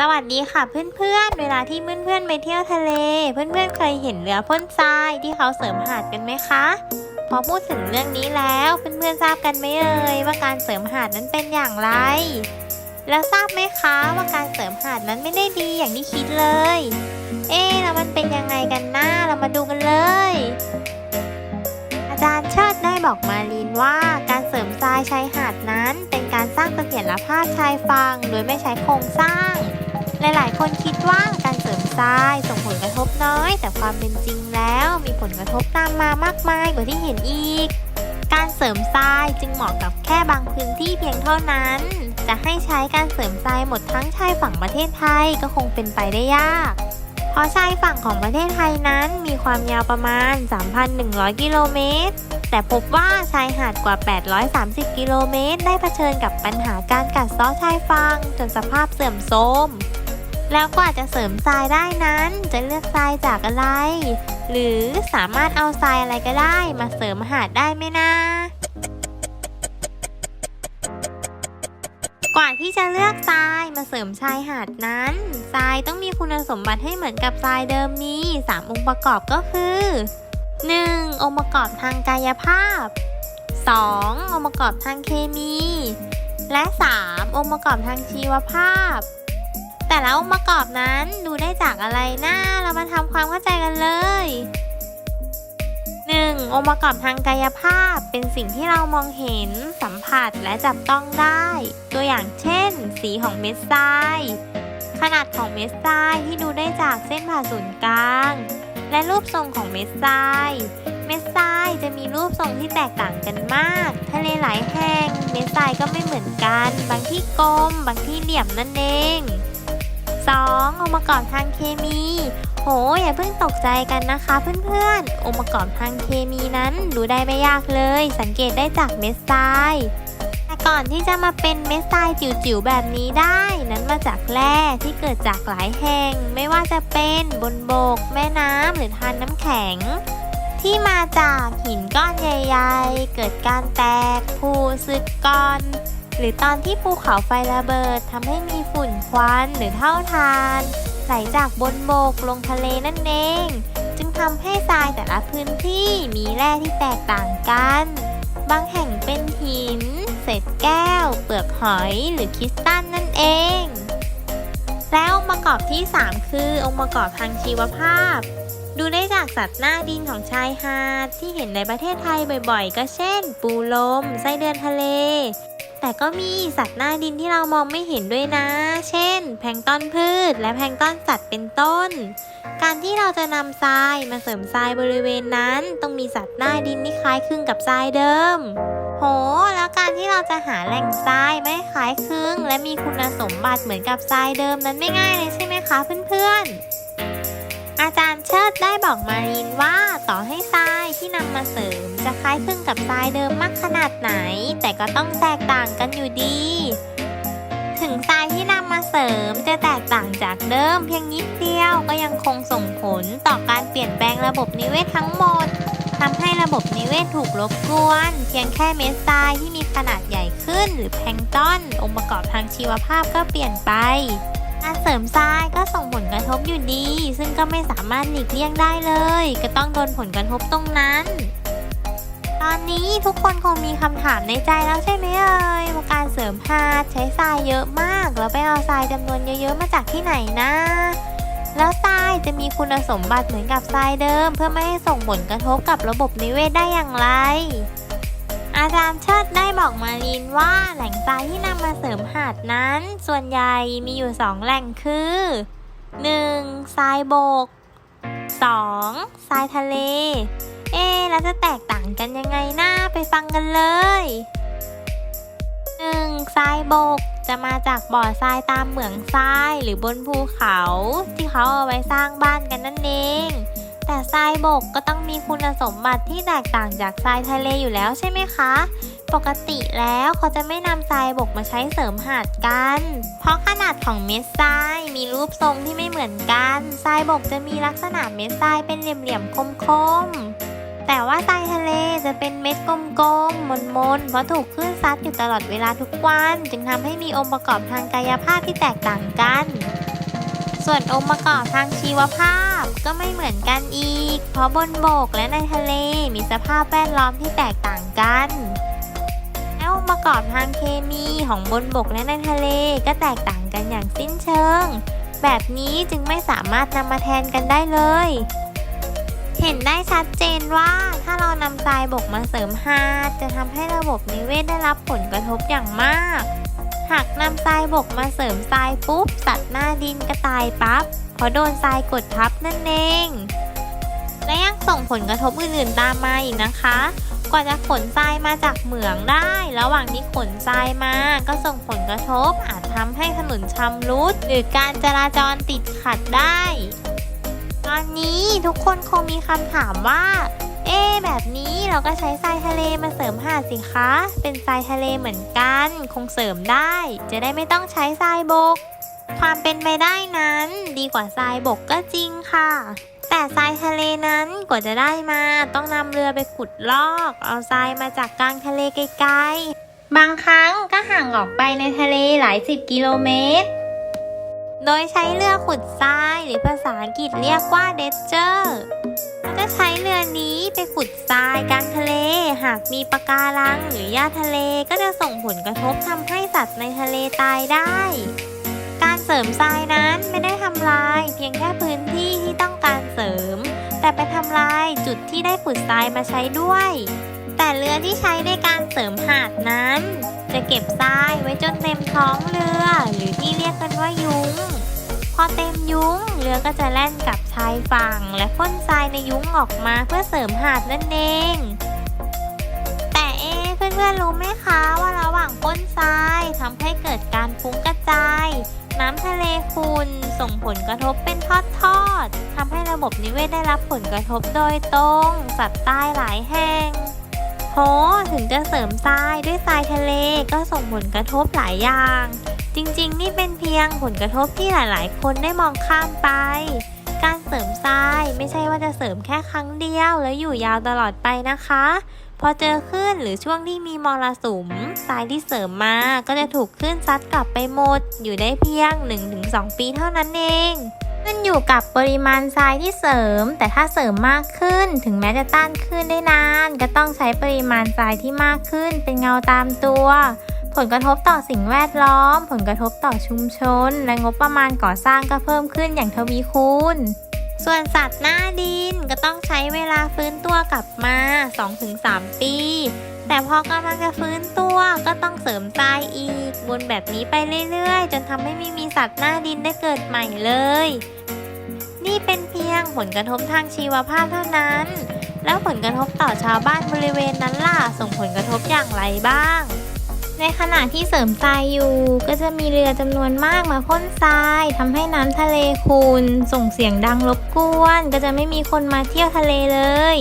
สวัสดีค่ะเพื่อนๆ เวลาที่เพื่อนๆไปเที่ยวทะเล เพื่อนๆเคยเห็นเรือพ่นทรายที่เขาเสริมหาดกันไหมคะ พอพูดถึงเรื่องนี้แล้วเพื่อนๆทราบกันไหมเอ่ยว่าการเสริมหาดนั้นเป็นอย่างไร แล้วทราบไหมคะว่าการเสริมหาดนั้นไม่ได้ดีอย่างที่คิดเลย เอ๊ะแล้วมันเป็นยังไงกันนะเรามาดูกันเลย อาจารย์เชิดได้บอกมาลีนว่าการเสริมทรายชายหาดนั้น เป็นการสร้างเสถียรภาพชายฝั่งโดยไม่ใช้โครงสร้าง หลายๆ คนคิดว่าการเสริมทรายส่งผลกระทบน้อย แต่ความเป็นจริงแล้วมีผลกระทบตามมามากมายกว่าที่เห็นอีก การเสริมทรายจึงเหมาะกับแค่บางพื้นที่เพียงเท่านั้น จะให้ใช้การเสริมทรายหมดทั้งชายฝั่งประเทศไทยก็คงเป็นไปได้ยาก เพราะชายฝั่งของประเทศไทยนั้นมีความยาวประมาณ 3,100 กิโลเมตร แต่พบว่าชายหาดกว่า 830 กิโลเมตรได้เผชิญกับปัญหาการกัดเซาะชายฝั่งจนสภาพเสื่อมโทรม แล้วกว่าจะเสริมทรายได้นั้น จะเลือกทรายจากอะไร หรือสามารถเอาทรายอะไรก็ได้มาเสริมหาดได้ไหมนะ กว่าที่จะเลือกทรายมาเสริมชายหาดนั้น ทรายต้องมีคุณสมบัติให้เหมือนกับทรายเดิมนี้ 3 องค์ประกอบก็คือ 1. องค์ประกอบทางกายภาพ 2. องค์ประกอบทางเคมี และ 3. องค์ประกอบทางชีวภาพ แต่และองค์ประกอบนั้นดูได้จากอะไรนะ เรามาทำความเข้าใจกันเลย 1. องค์ประกอบทางกายภาพเป็นสิ่งที่เรามองเห็นสัมผัสและจับต้องได้ ตัวอย่างเช่น สีของเม็ดทราย ขนาดของเม็ดทรายที่ดูได้จากเส้นผ่าศูนย์กลาง และรูปทรงของเม็ดทรายเม็ดทรายจะมีรูปทรงที่แตกต่างกันมาก ทะเลหลายแห่งเม็ดทรายก็ไม่เหมือนกัน บางที่กลม บางที่เหลี่ยมนั่นเอง 2. องค์ประกอบทางเคมี โห อย่าเพิ่งตกใจกันนะคะเพื่อนๆ องค์ประกอบทางเคมีนั้นดูได้ไม่ยากเลย สังเกตได้จากเม็ดทรายแต่ก่อนที่จะมาเป็นเม็ดทรายจิ๋วๆแบบนี้ได้ นั้นมาจากแร่ที่เกิดจากหลายแห่ง ไม่ว่าจะเป็นบนบก แม่น้ำหรือทานน้ำแข็ง ที่มาจากหินก้อนใหญ่ ๆ เกิดการแตกภูสึกก้อน หรือตอนที่ภูเขาไฟระเบิดทำให้มีฝุ่นควันหรือเท่าทานไหลจากบนโบกลงทะเลนั่นเอง จึงทำให้ทรายแต่ละพื้นที่มีแร่ที่แตกต่างกัน บางแห่งเป็นหิน เศษแก้ว เปลือกหอยหรือคริสตัลนั่นเอง และองค์ประกอบที่ 3 คือองค์ประกอบทางชีวภาพ ดูได้จากสัตว์หน้าดินของชายหาดที่เห็นในประเทศไทยบ่อยๆ ก็เช่น ปูลม ไส้เดือนทะเล แต่ก็มีสัตว์หน้าดินที่เรามองไม่เห็นด้วยนะ เช่น แพลงต้นพืช และแพลงต้นสัตว์เป็นต้น การที่เราจะนำทรายมาเสริมทรายบริเวณนั้น ต้องมีสัตว์หน้าดินที่คล้ายคลึงกับทรายเดิม โห แล้วการที่เราจะหาแหล่งทรายไม่คล้ายคลึง และมีคุณสมบัติเหมือนกับทรายเดิมนั้นไม่ง่ายเลยใช่ไหมคะเพื่อนๆ เชิดได้บอกมารีนว่าต่อให้ทรายที่นำมาเสริม จะคล้ายคลึงกับทรายเดิมมากขนาดไหน แต่ก็ต้องแตกต่างกันอยู่ดี ถึงทรายที่นำมาเสริมจะแตกต่างจากเดิมเพียงนิดเดียวก็ยังคงส่งผลต่อการเปลี่ยนแปลงระบบนิเวศทั้งหมดทำให้ระบบนิเวศถูกรบกวน เพียงแค่เม็ดทรายที่มีขนาดใหญ่ขึ้น หรือแพลงต้นองค์ประกอบทางชีวภาพก็เปลี่ยนไป การเสริมทรายก็ส่งผลกระทบอยู่ดี ซึ่งก็ไม่สามารถหลีกเลี่ยงได้เลย ก็ต้องโดนผลกระทบตรงนั้น ตอนนี้ทุกคนคงมีคำถามในใจแล้วใช่ไหมเอ่ยว่าการเสริมหาดใช้ทรายเยอะมาก แล้วไปเอาทรายจำนวนเยอะๆมาจากที่ไหนนะแล้วทรายจะมีคุณสมบัติเหมือนกับทรายเดิม เพื่อไม่ให้ส่งผลกระทบกับระบบนิเวศได้อย่างไร อาจารย์เชิดได้บอกมาลีนว่าแหล่งทรายที่นำมาเสริมหาดนั้น ส่วนใหญ่มีอยู่2แหล่งคือ 1. ทรายบก 2. ทรายทะเล เอ๊แล้วจะแตกต่างกันยังไงนะไปฟังกันเลย 1. ทรายบกจะมาจากบ่อทรายตามเหมืองทรายหรือบนภูเขา ที่เขาเอาไว้สร้างบ้านกันนั่นเอง แต่ทรายบกก็ต้องมีคุณสมบัติที่แตกต่างจากทรายทะเลอยู่แล้วใช่ไหมคะ ปกติแล้วเขาจะไม่นำทรายบกมาใช้เสริมหาดกัน เพราะขนาดของเม็ดทรายมีรูปทรงที่ไม่เหมือนกัน ทรายบกจะมีลักษณะเม็ดทรายเป็นเหลี่ยมๆคมๆ แต่ว่าทรายทะเลจะเป็นเม็ดกลมๆ มนๆ เพราะถูกคลื่นซัดอยู่ตลอดเวลาทุกวัน จึงทำให้มีองค์ประกอบทางกายภาพที่แตกต่างกัน ส่วนองค์ประกอบทางชีวภาพก็ไม่เหมือนกันอีก เพราะบนบกและในทะเลมีสภาพแวดล้อมที่แตกต่างกันและองค์ประกอบทางเคมีของบนบกและในทะเลก็แตกต่างกันอย่างสิ้นเชิง แบบนี้จึงไม่สามารถนำมาแทนกันได้เลย เห็นได้ชัดเจนว่าถ้าเรานำทรายบกมาเสริมหาดจะทำให้ระบบนิเวศได้รับผลกระทบอย่างม บกมาเสริมทรายปุ๊บ สัตว์หน้าดินก็ตายปั๊บเพราะโดนทรายกดทับนั่นเอง และยังส่งผลกระทบอื่นๆตามมาอีกนะคะกว่าจะขนทรายมาจากเหมืองได้ ระหว่างที่ขนทรายมา ก็ส่งผลกระทบ อาจทำให้ถนนชำรุด หรือการจราจรติดขัดได้ ตอนนี้ทุกคนคงมีคำถามว่า เอ๊แบบนี้เราก็ใช้ทรายทะเลมาเสริมหาดสิคะ เป็นทรายทะเลเหมือนกัน คงเสริมได้ จะได้ไม่ต้องใช้ทรายบก ความเป็นไปได้นั้น ดีกว่าทรายบกก็จริงค่ะ แต่ทรายทะเลนั้นกว่าจะได้มาต้องนำเรือไปขุดลอก เอาทรายมาจากกลางทะเลไกลๆ บางครั้งก็ห่างออกไปในทะเลหลายสิบกิโลเมตร โดยใช้เรือขุดทรายหรือภาษาอังกฤษเรียกว่าเดเจอร์ ใช้เรือนี้ไปขุดทรายกลางทะเล หากมีปะการังหรือหญ้าทะเลก็จะส่งผลกระทบทำให้สัตว์ในทะเลตายได้ การเสริมทรายนั้นไม่ได้ทำลาย เพียงแค่พื้นที่ที่ต้องการเสริม แต่ไปทำลายจุดที่ได้ขุดทรายมาใช้ด้วย แต่เรือที่ใช้ในการเสริมหาดนั้น จะเก็บทรายไว้จนเต็มท้องเรือ หรือที่เรียกกันว่ายุ้ง พอเต็มยุ้งเรือก็จะแล่นกลับชายฝั่ง และพ่นทรายในยุ้งออกมาเพื่อเสริมหาดนั่นเอง แต่เอ๊เพื่อนๆรู้ไหมคะว่าระหว่างพ่นทรายทำให้เกิดการฟุ้งกระจาย น้ำทะเลขุ่นส่งผลกระทบเป็นทอดๆทำให้ระบบนิเวศได้รับผลกระทบโดยตรง สัตว์ตายหลายแห่งโหถึงจะเสริมทรายด้วยทรายทะเลก็ส่งผลกระทบหลายอย่าง จริงๆ นี่เป็นเพียงผลกระทบที่หลายๆ คนได้มองข้ามไป การเสริมทรายไม่ใช่ว่าจะเสริมแค่ครั้งเดียวแล้วอยู่ยาวตลอดไปนะคะ พอเจอคลื่นหรือช่วงที่มีมรสุมทรายที่เสริมมาก็จะถูกคลื่นซัดกลับไปหมด อยู่ได้เพียง 1-2 ปีเท่านั้นเองขึ้นอยู่กับปริมาณทรายที่เสริม แต่ถ้าเสริมมากขึ้น ถึงแม้จะต้านคลื่นได้นาน ก็ต้องใช้ปริมาณทรายที่มากขึ้นเป็นเงาตามตัว ผลกระทบต่อสิ่งแวดล้อม ผลกระทบต่อชุมชน และงบประมาณก่อสร้างก็เพิ่มขึ้นอย่างทวีคูณ ส่วนสัตว์หน้าดินก็ต้องใช้เวลาฟื้นตัวกลับมา 2-3 ปี แต่พอกำลังจะฟื้นตัวก็ต้องเสริมทรายอีก วนแบบนี้ไปเรื่อยๆ จนทำให้ไม่มีสัตว์หน้าดินได้เกิดใหม่เลย นี่เป็นเพียงผลกระทบทางชีวภาพเท่านั้น แล้วผลกระทบต่อชาวบ้านบริเวณนั้นล่ะส่งผลกระทบอย่างไรบ้าง ในขณะที่เสริมทรายอยู่ ก็จะมีเรือจำนวนมากมาพ่นทรายทำให้น้ำทะเลขุ่นส่งเสียงดังรบกวน ก็จะไม่มีคนมาเที่ยวทะเลเลย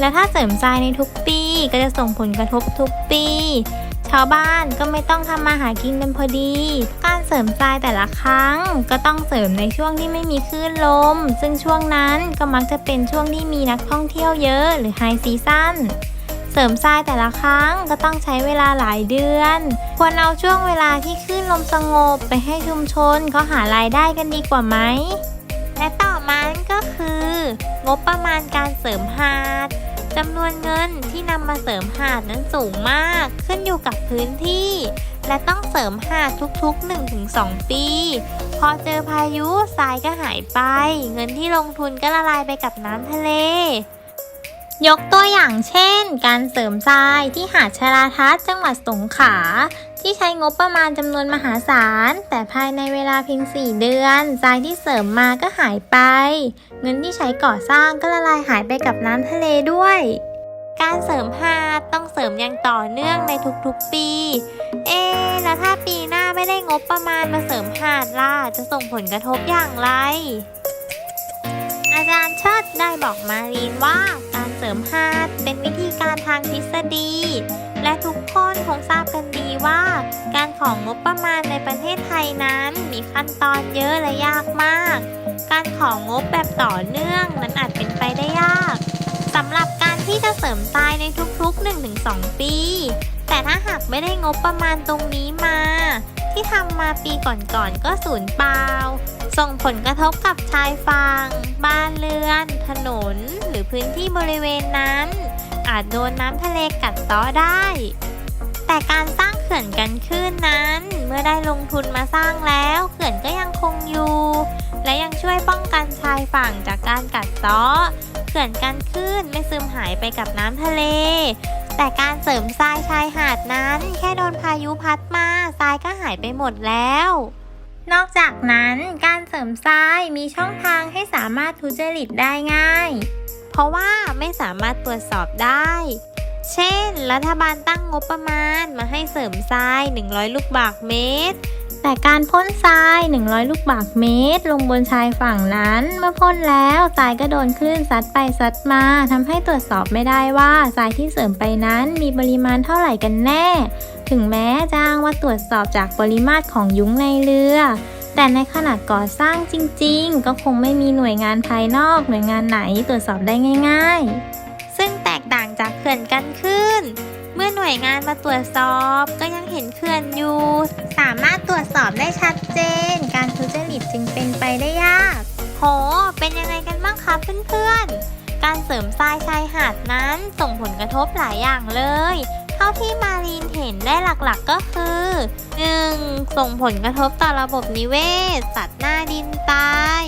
และถ้าเสริมทรายในทุกปีก็จะส่งผลกระทบทุกปี ชาวบ้านก็ไม่ต้องทำมาหากินกันพอดี การเสริมทรายแต่ละครั้ง ก็ต้องเสริมในช่วงที่ไม่มีคลื่นลม ซึ่งช่วงนั้นก็มักจะเป็นช่วงที่มีนักท่องเที่ยวเยอะ หรือไฮซีซั่น เสริมทรายแต่ละครั้งก็ต้องใช้เวลาหลายเดือน ควรเอาช่วงเวลาที่คลื่นลมสงบไปให้ชุมชนเขาหารายได้กันดีกว่าไหม และต่อมาก็คือ งบประมาณการเสริมหาดจำนวนเงินที่นำมาเสริมหาดนั้นสูงมาก ขึ้นอยู่กับพื้นที่ และต้องเสริมหาดทุกๆ 1-2 ปี พอเจอพายุทรายก็หายไป เงินที่ลงทุนก็ละลายไปกับน้ำทะเล ยกตัวอย่างเช่น การเสริมทรายที่หาดชราทัศน์จังหวัดสงขลาที่ใช้งบประมาณจำนวนมหาศาล แต่ภายในเวลาเพียง 4 เดือนทรายที่เสริมมาก็หายไป เงินที่ใช้ก่อสร้างก็ละลายหายไปกับน้ำทะเลด้วย การเสริมหาดต้องเสริมอย่างต่อเนื่องในทุกๆปี เอ๊แล้วถ้าปีหน้าไม่ได้งบประมาณมาเสริมหาดล่ะจะส่งผลกระทบอย่างไร อาจารย์เชิดได้บอกมารีนว่า เสริมหาดเป็นวิธีการทางทฤษฎี และทุกคนคงทราบกันดีว่า การของงบประมาณในประเทศไทยนั้นมีขั้นตอนเยอะและยากมาก การของงบแบบต่อเนื่องนั้นอาจเป็นไปได้ยากสำหรับการที่จะเสริมทรายในทุกๆ 1-2 ปี แต่ถ้าหากไม่ได้งบประมาณตรงนี้มา ที่ทำมาปีก่อนๆก็สูญเปล่า ส่งผลกระทบกับชายฝั่ง บ้านเรือน ถนน หรือพื้นที่บริเวณนั้น อาจโดนน้ำทะเลกัดเซาะได้ แต่การสร้างเขื่อนกันคลื่นนั้น เมื่อได้ลงทุนมาสร้างแล้วเขื่อนก็ยังคงอยู่ และยังช่วยป้องกันชายฝั่งจากการกัดเซาะเขื่อนกันคลื่นไม่ซึมหายไปกับน้ำทะเล แต่การเสริมทรายชายหาดนั้น แค่โดนพายุพัดมาทรายก็หายไปหมดแล้ว นอกจากนั้นการเสริมทรายมีช่องทางให้สามารถทุจริตได้ง่าย เพราะว่าไม่สามารถตรวจสอบได้ เช่น รัฐบาลตั้งงบประมาณมาให้เสริมทราย 100 ลูกบาศก์เมตร แต่การพ่นทราย 100 ลูกบาศก์เมตร ลงบนชายฝั่งนั้น เมื่อพ่นแล้วทรายก็โดนคลื่นซัดไปซัดมาทำให้ตรวจสอบไม่ได้ว่าทรายที่เสริมไปนั้นมีปริมาณเท่าไหร่กันแน่ ถึงแม้จะอ้างว่าตรวจสอบจากปริมาตรของยุ้งในเรือ แต่ในขณะก่อสร้างจริง ๆ ก็คงไม่มีหน่วยงานภายนอกหน่วยงานไหนตรวจสอบได้ง่าย ๆ น่วยงานมาตรวจสอบ ก็ยังเห็นเขื่อนอยู่ สามารถตรวจสอบได้ชัดเจน การทุจริตจึงเป็นไปได้ยาก โห เป็นยังไงกันบ้างคะเพื่อนๆ การเสริมทรายชายหาดนั้นส่งผลกระทบหลายอย่างเลย เท่าที่มารีนเห็นได้หลักๆก็คือ 1. ส่งผลกระทบต่อระบบนิเวศ สัตว์หน้าดินตาย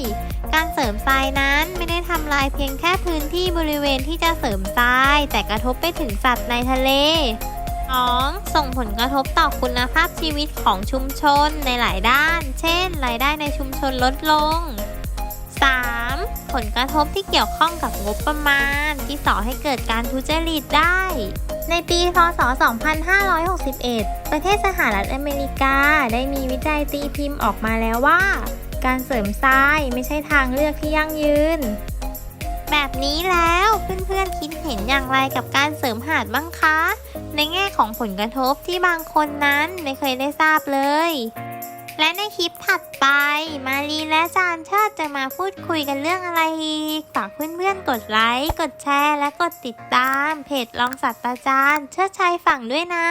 การเสริมทรายนั้นไม่ได้ทำลายเพียงแค่พื้นที่บริเวณที่จะเสริมทราย แต่กระทบไปถึงสัตว์ในทะเล 2. ส่งผลกระทบต่อคุณภาพชีวิตของชุมชนในหลายด้าน เช่น รายได้ในชุมชนลดลง 3. ผลกระทบที่เกี่ยวข้องกับงบประมาณ ที่ส่อให้เกิดการทุจริตได้ ในปี พศ 2561 ประเทศสหรัฐอเมริกา ได้มีวิจัยตีพิมพ์ออกมาแล้วว่า การเสริมทรายไม่ใช่ทางเลือกที่ยั่งยืน แบบนี้แล้วเพื่อนๆคิดเห็นอย่างไรกับการเสริมหาดบ้างคะ ในแง่ของผลกระทบที่บางคนนั้นไม่เคยได้ทราบเลย และในคลิปถัดไป มารีและจานเชิดจะมาพูดคุยกันเรื่องอะไรอีกฝากเพื่อนๆกดไลค์กดแชร์ และกดติดตาม เพจลองสัตว์อาจารย์ เชิดชัยฝั่งด้วยนะ